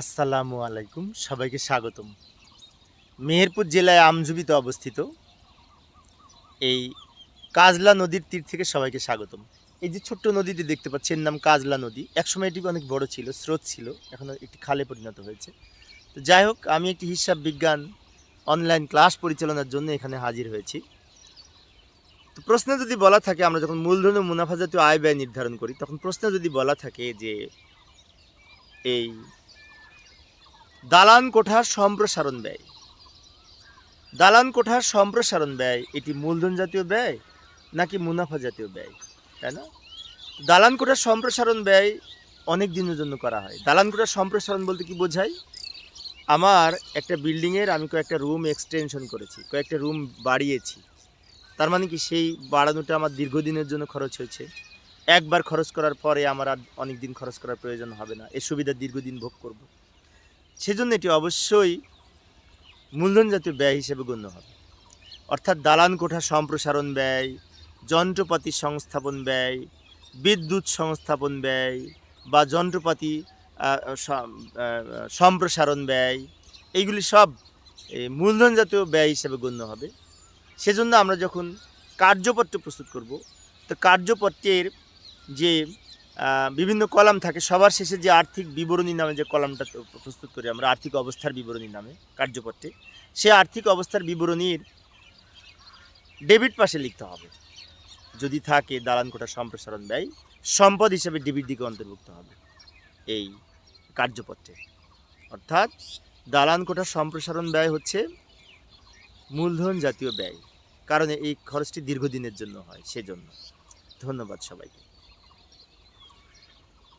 আসসালামু আলাইকুম, সবাইকে স্বাগতম। মেহেরপুর জেলায় আমজুবিতে অবস্থিত এই কাজলা নদীর তীর থেকে সবাইকে স্বাগতম। এই যে ছোট্ট নদীটি দেখতে পাচ্ছেন নাম কাজলা নদী। একসময় এটি অনেক বড় ছিল, স্রোত ছিল, এখন একটি খালে পরিণত হয়েছে। তো যাই হোক, আমি একটি হিসাব বিজ্ঞান অনলাইন ক্লাস পরিচালনার জন্য এখানে হাজির হয়েছি। তো প্রশ্নে যদি বলা থাকে, আমরা যখন মূলধন ও মুনাফা জাতীয় আয় ব্যয় নির্ধারণ করি, তখন প্রশ্নে যদি বলা থাকে যে এই দালান কোঠার সম্প্রসারণ ব্যয়। দালান কোঠার সম্প্রসারণ ব্যয়, এটি মূলধন জাতীয় ব্যয় নাকি মুনাফা জাতীয় ব্যয়, তাই না? দালান কোঠার সম্প্রসারণ ব্যয় অনেক দিনের জন্য করা হয়। দালান কোঠার সম্প্রসারণ বলতে কি বোঝায়? আমার একটা বিল্ডিংয়ের আমি কয়েকটা রুম এক্সটেনশন করেছি, কয়েকটা রুম বাড়িয়েছি। তার মানে কি সেই বাড়ানোটা আমার দীর্ঘদিনের জন্য খরচ হয়েছে। একবার খরচ করার পরে আমার আর অনেক দিন খরচ করার প্রয়োজন হবে না। এ সুবিধা দীর্ঘদিন ভোগ করব। সেজন্য এটি অবশ্যই মূলধন জাতীয় ব্যয় হিসেবে গণ্য হবে। অর্থাৎ দালান কোঠা সম্প্রসারণ ব্যয়, যন্ত্রপাতি সংস্থাপন ব্যয়, বিদ্যুৎ সংস্থাপন ব্যয় বা যন্ত্রপাতি সম্প্রসারণ ব্যয়, এইগুলি সব মূলধন জাতীয় ব্যয় হিসেবে গণ্য হবে। সেজন্য আমরা যখন কার্যপত্র প্রস্তুত করব, তো কার্যপত্রের যে বিভিন্ন কলাম থাকে। সবার শেষে যে আর্থিক বিবরণী নামে যে কলামটা প্রস্তুত করি আমরা, আর্থিক অবস্থার বিবরণী নামে কার্যপত্রে সে আর্থিক অবস্থার বিবরণীর ডেবিট পাশে লিখতে হবে। যদি থাকে দালান কোটা সম্প্রসারণ ব্যয়, সম্পদ হিসেবে ডেবিট দিকে অন্তর্ভুক্ত হবে এই কার্যপত্রে অর্থাৎ দালান কোটা সম্প্রসারণ ব্যয় হচ্ছে মূলধন জাতীয় ব্যয়, কারণ এই খরচটি দীর্ঘদিনের জন্য হয়, সেজন্য। ধন্যবাদ সবাইকে।